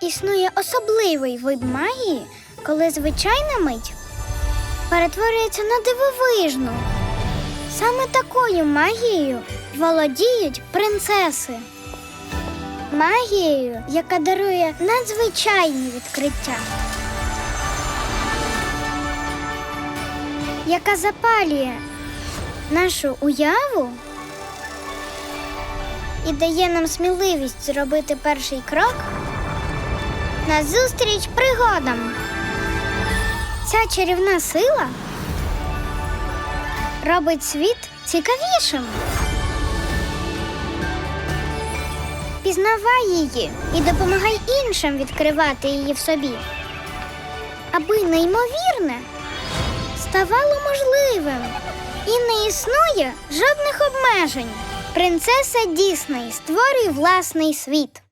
Існує особливий вид магії, коли звичайна мить перетворюється на дивовижну. Саме такою магією володіють принцеси. Магією, яка дарує надзвичайні відкриття, яка запалює нашу уяву і дає нам сміливість зробити перший крок назустріч пригодам. Ця чарівна сила робить світ цікавішим. Пізнавай її і допомагай іншим відкривати її в собі, аби неймовірне ставало можливим і не існує жодних обмежень. Принцеса Дісней створює власний світ.